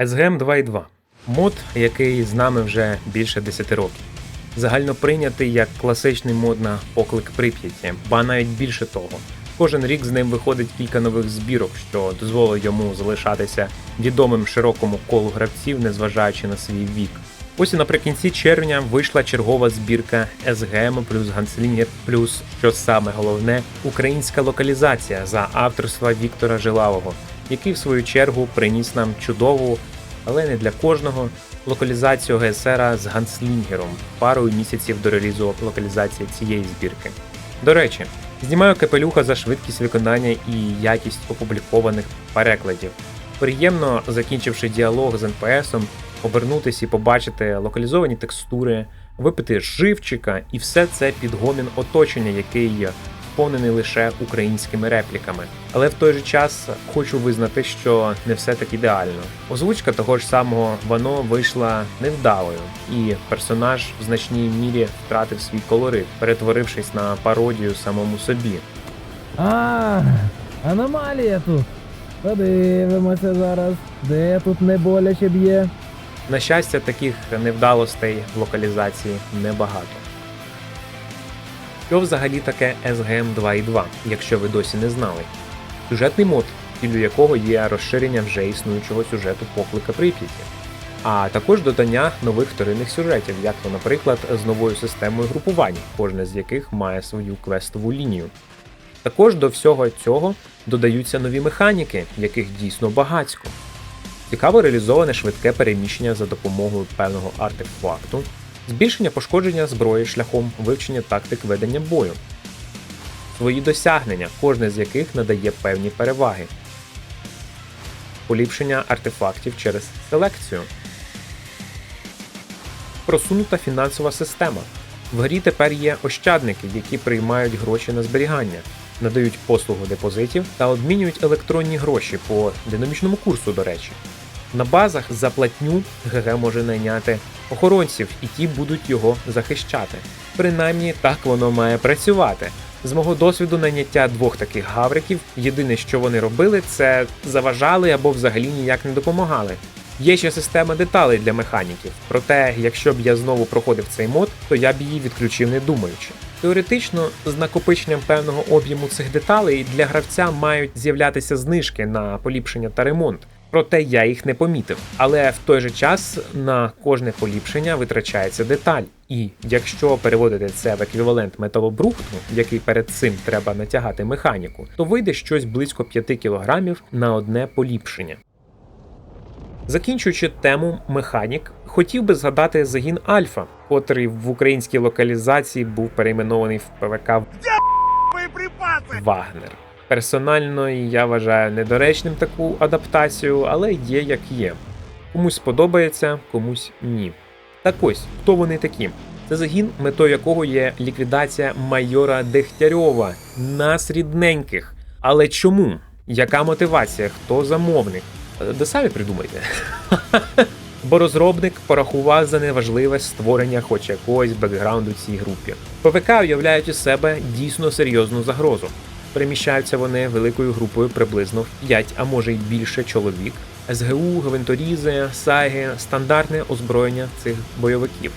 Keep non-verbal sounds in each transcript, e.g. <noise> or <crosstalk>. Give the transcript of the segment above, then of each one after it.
SGM 2.2 мод, який з нами вже більше 10 років. Загально прийнятий як класичний мод на поклик Прип'яті, ба навіть більше того. Кожен рік з ним виходить кілька нових збірок, що дозволить йому залишатися відомим широкому колу гравців, незважаючи на свій вік. Ось і наприкінці червня вийшла чергова збірка SGM плюс Ганслінгер плюс, що саме головне, українська локалізація за авторства Віктора Жилавого, який в свою чергу приніс нам чудову, але не для кожного, локалізацію ГСР з Ганслінгером парою місяців до релізу локалізації цієї збірки. До речі, знімаю капелюха за швидкість виконання і якість опублікованих перекладів. Приємно, закінчивши діалог з НПСом, обернутися і побачити локалізовані текстури, випити живчика і все це під гомін оточення, який сповнений лише українськими репліками. Але в той же час хочу визнати, що не все так ідеально. Озвучка того ж самого Вано вийшла невдалою, і персонаж в значній мірі втратив свій колорит, перетворившись на пародію самому собі. А, аномалія тут. Подивимося зараз, де тут не боляче б'є. На щастя, таких невдалостей в локалізації небагато. Що взагалі таке SGM 2.2, якщо ви досі не знали? Сюжетний мод, ціллю якого є розширення вже існуючого сюжету поклика Прип'яті, а також додання нових вторинних сюжетів, як то, наприклад, з новою системою групувань, кожна з яких має свою квестову лінію. Також до всього цього додаються нові механіки, яких дійсно багатько. Цікаво реалізоване швидке переміщення за допомогою певного артефакту, збільшення пошкодження зброї шляхом вивчення тактик ведення бою, свої досягнення, кожне з яких надає певні переваги, поліпшення артефактів через селекцію, просунута фінансова система. В грі тепер є ощадники, які приймають гроші на зберігання, надають послугу депозитів та обмінюють електронні гроші по динамічному курсу, до речі. На базах за платню ГГ може найняти охоронців, і ті будуть його захищати. Принаймні так воно має працювати. З мого досвіду найняття двох таких гавриків, єдине, що вони робили, це заважали або взагалі ніяк не допомагали. Є ще система деталей для механіків, проте, якщо б я знову проходив цей мод, то я б її відключив не думаючи. Теоретично, з накопиченням певного об'єму цих деталей для гравця мають з'являтися знижки на поліпшення та ремонт. Проте я їх не помітив. Але в той же час на кожне поліпшення витрачається деталь. І якщо переводити це в еквівалент металобрухту, який перед цим треба натягати механіку, то вийде щось близько 5 кг на одне поліпшення. Закінчуючи тему механік, хотів би згадати загін Альфа, котрий в українській локалізації був перейменований в ПВК Вагнер. Персонально я вважаю недоречним таку адаптацію, але є як є. Комусь сподобається, комусь ні. Так ось, хто вони такі? Це загін, метою якого є ліквідація майора Дегтярьова, нас рідненьких. Але чому? Яка мотивація? Хто замовник? Да самі придумайте. <laughs> Бо розробник порахував за неважливе створення хоч якогось бекграунду цій групі. ПВК уявляють у себе дійсно серйозну загрозу. Переміщаються вони великою групою приблизно в 5, а може й більше чоловік. СГУ, гвинторізи, сайги, стандартне озброєння цих бойовиків.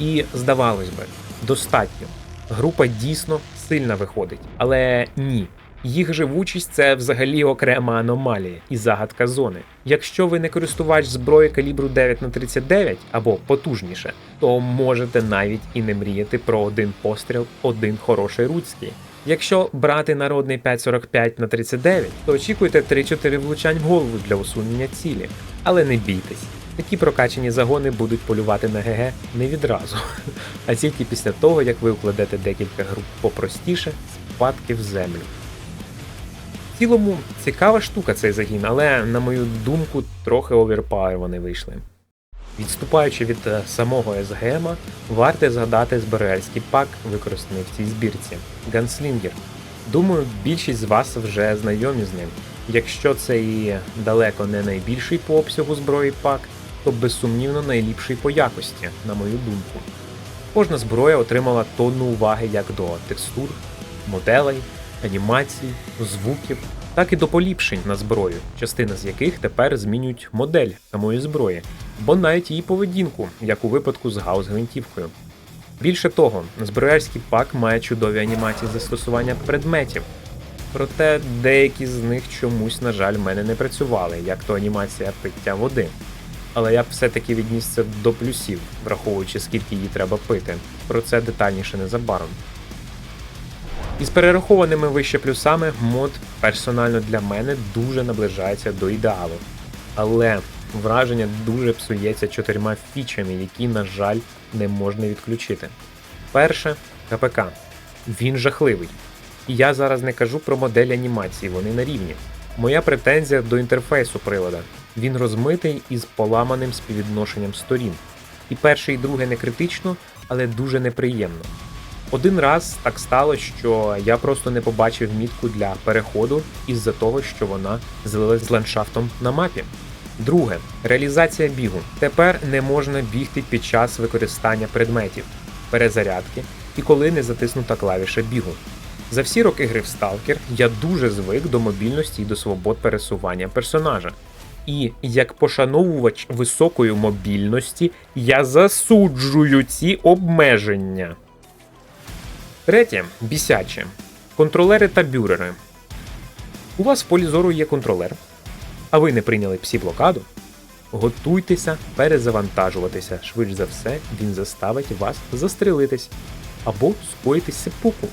І здавалось би, достатньо. Група дійсно сильна виходить, але ні. Їх живучість це взагалі окрема аномалія і загадка зони. Якщо ви не користувач зброї калібру 9 на 39 або потужніше, то можете навіть і не мріяти про один постріл, один хороший руцький. Якщо брати народний 5.45 на 39, то очікуйте 3-4 влучань в голову для усунення цілі. Але не бійтесь, такі прокачані загони будуть полювати на ГГ не відразу, <laughs> а тільки після того, як ви укладете декілька груп попростіше з впадки в землю. В цілому цікава штука цей загін, але, на мою думку, трохи оверпауер вони вийшли. Відступаючи від е, самого СГМ, варто згадати збиральський пак, використаний в цій збірці Ганслінгер. Думаю, більшість з вас вже знайомі з ним. Якщо це і далеко не найбільший по обсягу зброї пак, то безсумнівно найліпший по якості, на мою думку. Кожна зброя отримала тонну уваги як до текстур, моделей, анімацій, звуків, так і до поліпшень на зброю, частина з яких тепер змінюють модель самої зброї, бо навіть її поведінку, як у випадку з гаус гвинтівкою. Більше того, зброярський пак має чудові анімації застосування предметів. Проте деякі з них чомусь, на жаль, в мене не працювали, як то анімація пиття води. Але я б все-таки відніс це до плюсів, враховуючи скільки її треба пити. Про це детальніше незабаром. Із перерахованими вище плюсами мод персонально для мене дуже наближається до ідеалу. Але враження дуже псується чотирма фічами, які, на жаль, не можна відключити. Перше КПК. Він жахливий. І я зараз не кажу про модель анімації, вони на рівні. Моя претензія до інтерфейсу прилада. Він розмитий із поламаним співвідношенням сторін. І перше, і друге не критично, але дуже неприємно. Один раз так сталося, що я просто не побачив мітку для переходу із-за того, що вона злилась з ландшафтом на мапі. Друге реалізація бігу. Тепер не можна бігти під час використання предметів, перезарядки і коли не затиснута клавіша бігу. За всі роки гри в Stalker я дуже звик до мобільності і до свобод пересування персонажа. І як пошановувач високої мобільності я засуджую ці обмеження. Третє бісяче. Контролери та бюрери. У вас в полі зору є контролер, а ви не прийняли псі-блокаду. Готуйтеся перезавантажуватися. Швидше за все, він заставить вас застрелитись або скоїти сепуку.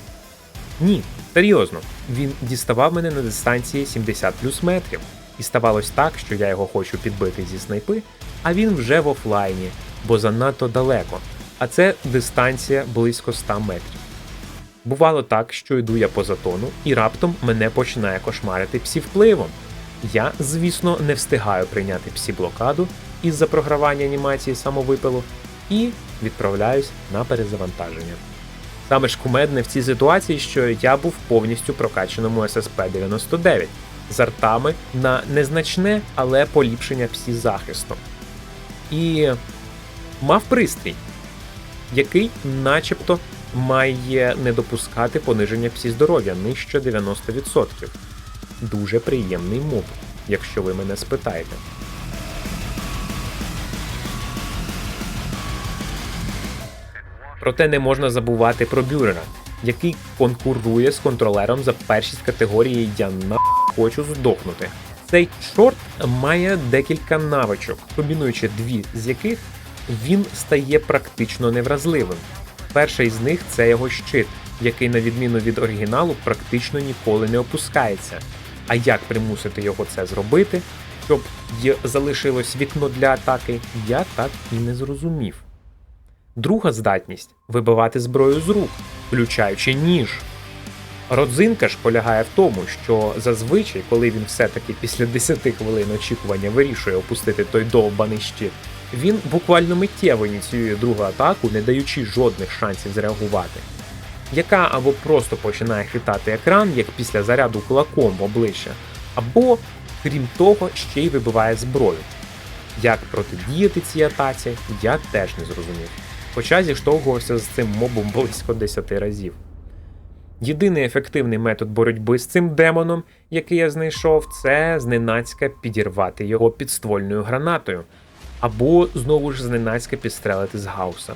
Ні, серйозно, він діставав мене на дистанції 70 плюс метрів. І ставалось так, що я його хочу підбити зі снайпи, а він вже в офлайні, бо занадто далеко. А це дистанція близько 100 метрів. Бувало так, що йду я по затону, і раптом мене починає кошмарити псі-впливом. Я, звісно, не встигаю прийняти псі-блокаду із-за програвання анімації самовипилу і відправляюсь на перезавантаження. Саме ж кумедне в цій ситуації, що я був повністю прокачаному SSP-99 з артами на незначне, але поліпшення псі захисту. І мав пристрій, який начебто має не допускати пониження псі здоров'я нижче 90%. Дуже приємний моб, якщо ви мене спитаєте. Проте не можна забувати про бюрера, який конкурує з контролером за першість категорії Я на хочу здохнути. Цей чорт має декілька навичок, комбінуючи дві з яких він стає практично невразливим. Перша із них це його щит, який, на відміну від оригіналу, практично ніколи не опускається. А як примусити його це зробити, щоб залишилось вікно для атаки, я так і не зрозумів. Друга здатність вибивати зброю з рук, включаючи ніж. Родзинка ж полягає в тому, що зазвичай, коли він все-таки після 10 хвилин очікування вирішує опустити той довбаний щит, він буквально миттєво ініціює другу атаку, не даючи жодних шансів зреагувати, яка або просто починає хитати екран, як після заряду кулаком в обличчя, або, крім того, ще й вибиває зброю. Як протидіяти цій атаці, я теж не зрозумів. Хоча зіштовхувався з цим мобом близько 10 разів. Єдиний ефективний метод боротьби з цим демоном, який я знайшов, це зненацька підірвати його підствольною гранатою, або знову ж зненацька підстрелити з гауса.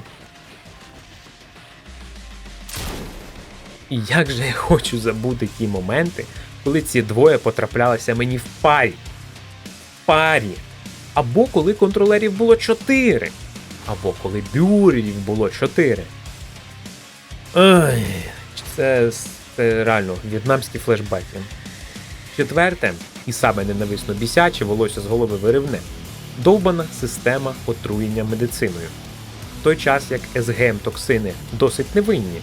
І як же я хочу забути ті моменти, коли ці двоє потраплялися мені в парі. В парі. Або коли контролерів було чотири. Або коли бюрерів було чотири. Ай, це, це реально в'єтнамські флешбеки. Четверте, і саме ненависно бісяче волосся з голови виривне. Довбана система отруєння медициною. В той час як СГМ токсини досить невинні,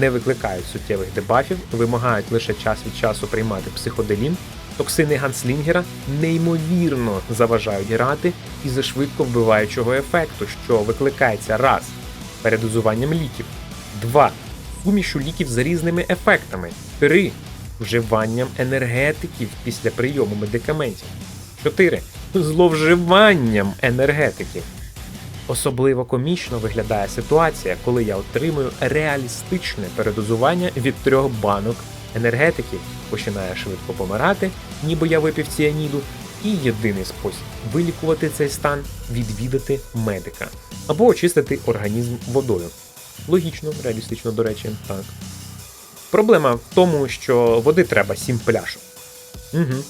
не викликають суттєвих дебафів, вимагають лише час від часу приймати психоделін, токсини Ганслінгера неймовірно заважають грати із-за швидко вбиваючого ефекту, що викликається раз передозуванням ліків, два сумішу ліків з різними ефектами, три вживанням енергетиків після прийому медикаментів, чотири зловживанням енергетиків. Особливо комічно виглядає ситуація, коли я отримую реалістичне передозування від трьох банок енергетиків починає швидко помирати, ніби я випив ціаніду, і єдиний спосіб вилікувати цей стан відвідати медика або очистити організм водою. Логічно, реалістично, до речі, так. Проблема в тому, що води треба 7 пляшок. Угу.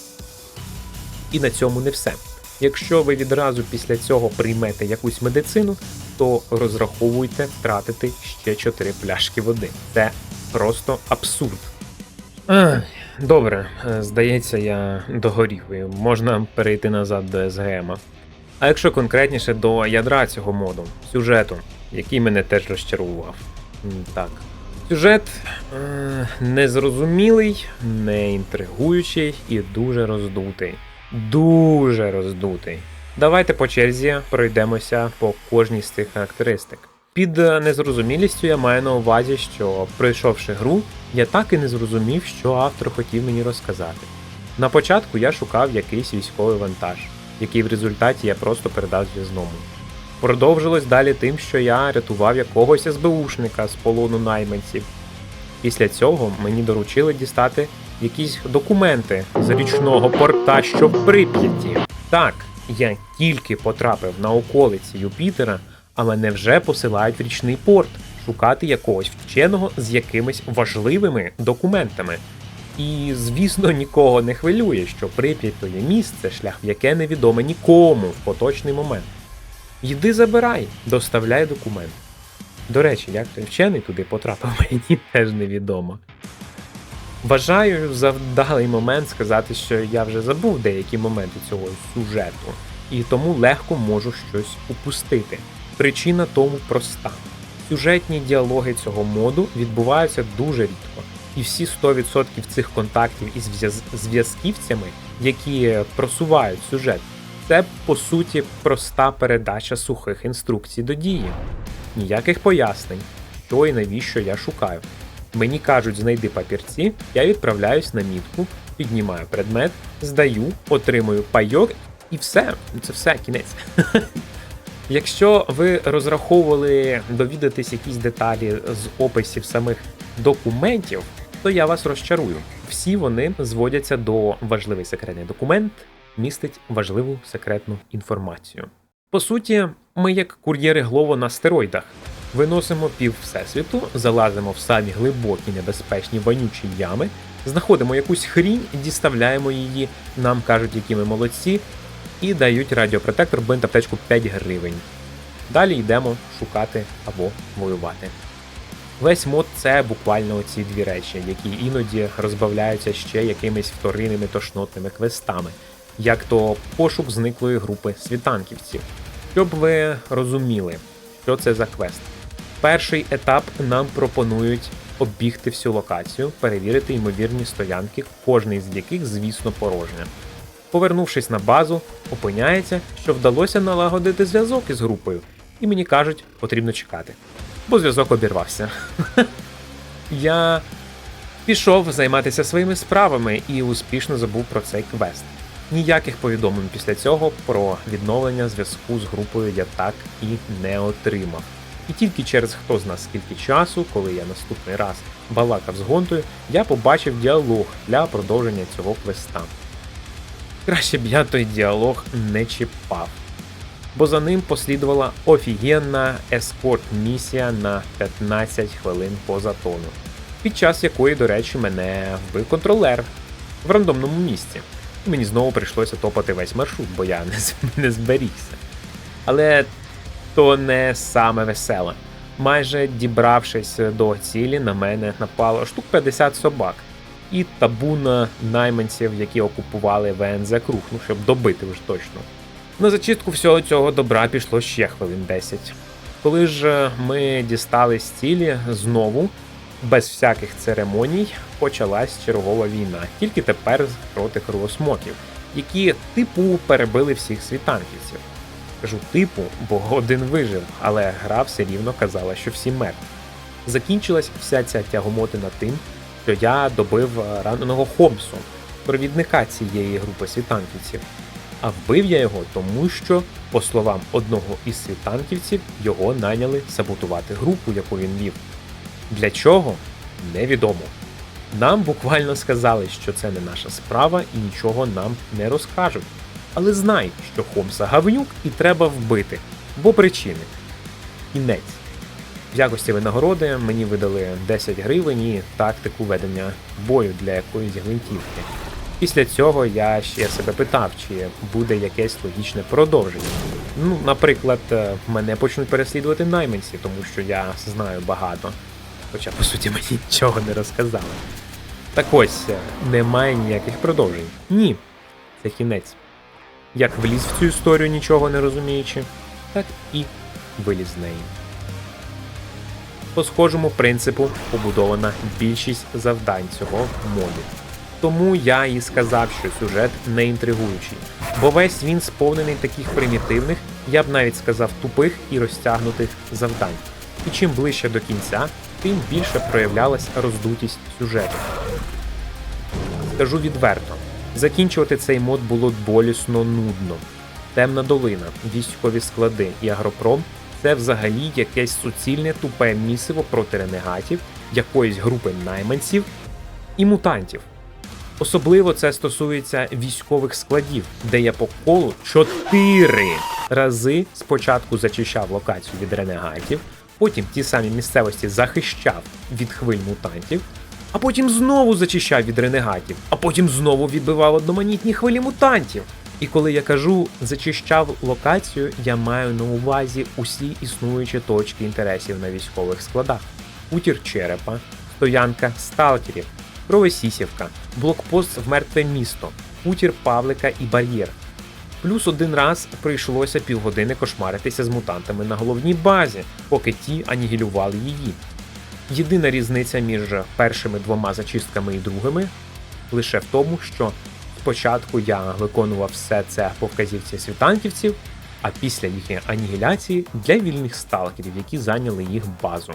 І на цьому не все. Якщо ви відразу після цього приймете якусь медицину, то розраховуйте втратити ще 4 пляшки води. Це просто абсурд. Ах, добре, е, здається, я догорів. Можна перейти назад до СГМа. А якщо конкретніше до ядра цього моду, сюжету, який мене теж розчарував. Так. Сюжет е, незрозумілий, не інтригуючий і дуже роздутий. Дуже роздутий. Давайте по черзі пройдемося по кожній з цих характеристик. Під незрозумілістю я маю на увазі, що пройшовши гру, я так і не зрозумів, що автор хотів мені розказати. На початку я шукав якийсь військовий вантаж, який в результаті я просто передав зв'язному. Продовжилось далі тим, що я рятував якогось СБУшника з полону найманців. Після цього мені доручили дістати якісь документи з річного порта, що в Прип'яті. Так, я тільки потрапив на околиці Юпітера, а мене вже посилають в річний порт шукати якогось вченого з якимись важливими документами. І, звісно, нікого не хвилює, що Прип'ять то є місце, шлях в яке невідоме нікому в поточний момент. Йди забирай, доставляй документ. До речі, як той вчений туди потрапив, <laughs> мені теж невідомо. Вважаю за вдалий момент сказати, що я вже забув деякі моменти цього сюжету, і тому легко можу щось упустити. Причина тому проста: сюжетні діалоги цього моду відбуваються дуже рідко, і всі 100% цих контактів із зв'язківцями, які просувають сюжет, це по суті проста передача сухих інструкцій до дії. Ніяких пояснень, що і навіщо я шукаю. Мені кажуть, знайди папірці, я відправляюсь на мітку, піднімаю предмет, здаю, отримую пайок і все. Це все, кінець. <laughs> Якщо ви розраховували довідатись якісь деталі з описів самих документів, то я вас розчарую. Всі вони зводяться до важливий секретний документ, містить важливу секретну інформацію. По суті, ми як кур'єри Глово на стероїдах. Виносимо пів всесвіту, залазимо в самі глибокі небезпечні вонючі ями, знаходимо якусь хрінь діставляємо її, нам кажуть, які ми молодці, і дають радіопротектор бинт аптечку 5 гривень. Далі йдемо шукати або воювати. Весь мод це буквально оці дві речі, які іноді розбавляються ще якимись вторинними тошнотними квестами, як то пошук зниклої групи світанківців. Щоб ви розуміли, що це за квест. Перший етап нам пропонують оббігти всю локацію, перевірити ймовірні стоянки, кожний з яких, звісно, порожня. Повернувшись на базу, опиняється, що вдалося налагодити зв'язок із групою, і мені кажуть, потрібно чекати, бо зв'язок обірвався. <laughs> Я пішов займатися своїми справами і успішно забув про цей квест. Ніяких повідомлень після цього про відновлення зв'язку з групою я так і не отримав. І тільки через хто зна скільки часу, коли я наступний раз балакав з гонтою, я побачив діалог для продовження цього квеста. Краще б я той діалог не чіпав, бо за ним послідувала офігенна ескорт-місія на 15 хвилин по затону, під час якої, до речі, мене вбив контролер в рандомному місці. І мені знову прийшлося топати весь маршрут, бо я <laughs> не зберігся. Але то не саме веселе. Майже дібравшись до цілі, на мене напало штук 50 собак і табун найманців, які окупували ВНЗ Круг, ну щоб добити вже точно. На зачистку всього цього добра пішло ще хвилин 10. Коли ж ми дістались з цілі знову, без всяких церемоній, почалась чергова війна, тільки тепер проти кровосмоків, які типу перебили всіх світанківців. Кажу типу, бо один вижив, але гра все рівно казала, що всі мертві. Закінчилась вся ця тягомотина тим, що я добив е, раненого Хомсу, провідника цієї групи світанківців. А вбив я його тому, що, по словам одного із світанківців, його найняли саботувати групу, яку він вів. Для чого? Невідомо. Нам буквально сказали, що це не наша справа і нічого нам не розкажуть. Але знай, що Хомса гавнюк і треба вбити, бо причини. Кінець. В якості винагороди мені видали 10 гривень і тактику ведення бою для якоїсь гвинтівки. Після цього я ще себе питав, чи буде якесь логічне продовження. Ну, наприклад, е, мене почнуть переслідувати найманці, тому що я знаю багато. Хоча, по суті, мені нічого не розказали. Так ось, е, немає ніяких продовжень. Ні, це кінець. Як вліз в цю історію, нічого не розуміючи, так і виліз з неї. По схожому принципу побудована більшість завдань цього моду. Тому я і сказав, що сюжет не інтригуючий, бо весь він сповнений таких примітивних, я б навіть сказав, тупих і розтягнутих завдань. І чим ближче до кінця, тим більше проявлялась роздутість сюжету. Скажу відверто, закінчувати цей мод було болісно нудно. Темна долина, військові склади і агропром це взагалі якесь суцільне тупе місиво проти ренегатів, якоїсь групи найманців і мутантів. Особливо це стосується військових складів, де я по колу чотири рази спочатку зачищав локацію від ренегатів, потім ті самі місцевості захищав від хвиль мутантів, а потім знову зачищав від ренегатів, а потім знову відбивав одноманітні хвилі мутантів. І коли я кажу зачищав локацію, я маю на увазі усі існуючі точки інтересів на військових складах: утір черепа, стоянка сталкерів, Кровосісівка, блокпост в мертве місто, утір Павлика і бар'єр. Плюс один раз прийшлося півгодини кошмаритися з мутантами на головній базі, поки ті анігілювали її. Єдина різниця між першими двома зачистками і другими лише в тому, що спочатку я виконував все це по вказівці світанківців, а після їхньої анігіляції для вільних сталкерів, які зайняли їх базу.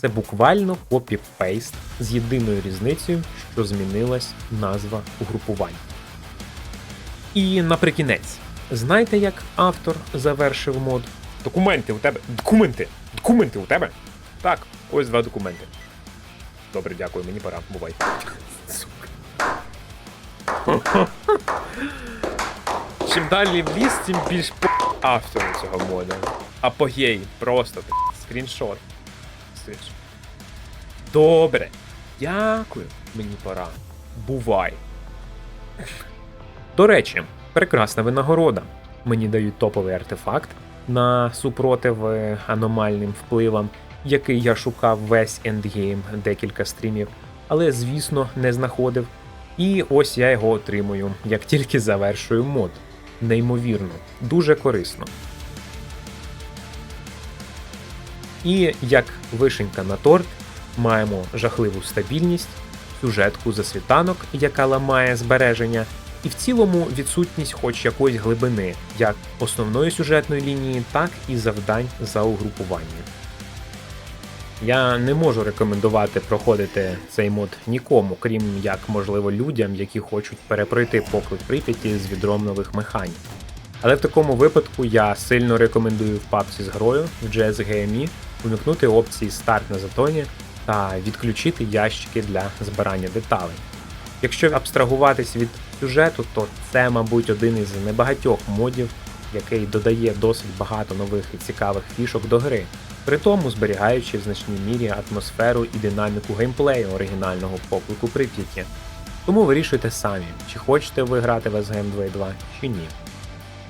Це буквально копі-пейст з єдиною різницею, що змінилась назва угрупувань. І наприкінець, знаєте, як автор завершив мод? Документи у тебе. Документи! Документи у тебе? Так, ось два документи. Добре, дякую, мені пора. Бувай. Сука. Чим далі в ліс, тим більш по автору цього моду. Апогей, просто скріншот. Скріншот. Добре. Дякую. Мені пора. Бувай. До речі, прекрасна винагорода. Мені дають топовий артефакт на супротив е, аномальним впливам, який я шукав весь ендгейм декілька стрімів, але звісно не знаходив. І ось я його отримую, як тільки завершую мод. Неймовірно, дуже корисно. І як вишенька на торт, маємо жахливу стабільність, сюжетку за світанок, яка ламає збереження, і в цілому відсутність хоч якоїсь глибини, як основної сюжетної лінії, так і завдань за угрупуванням. Я не можу рекомендувати проходити цей мод нікому, крім як, можливо, людям, які хочуть перепройти поклик Прип'яті з відром нових механік. Але в такому випадку я сильно рекомендую в папці з грою в GSGME вмикнути опції старт на затоні та відключити ящики для збирання деталей. Якщо абстрагуватись від сюжету, то це, мабуть, один із небагатьох модів, який додає досить багато нових і цікавих фішок до гри, при тому зберігаючи в значній мірі атмосферу і динаміку геймплею оригінального поклику Прип'яті. Тому вирішуйте самі, чи хочете ви грати в SGM 2.2 чи ні.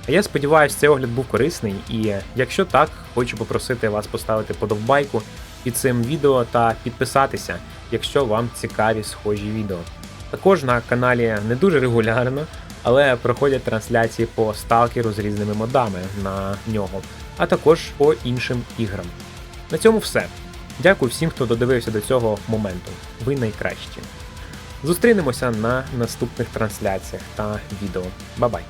А я сподіваюся, цей огляд був корисний, і якщо так, хочу попросити вас поставити подовбайку під цим відео та підписатися, якщо вам цікаві схожі відео. Також на каналі не дуже регулярно, але проходять трансляції по сталкеру з різними модами на нього, а також по іншим іграм. На цьому все. Дякую всім, хто додивився до цього моменту. Ви найкращі. Зустрінемося на наступних трансляціях та відео. Бабай!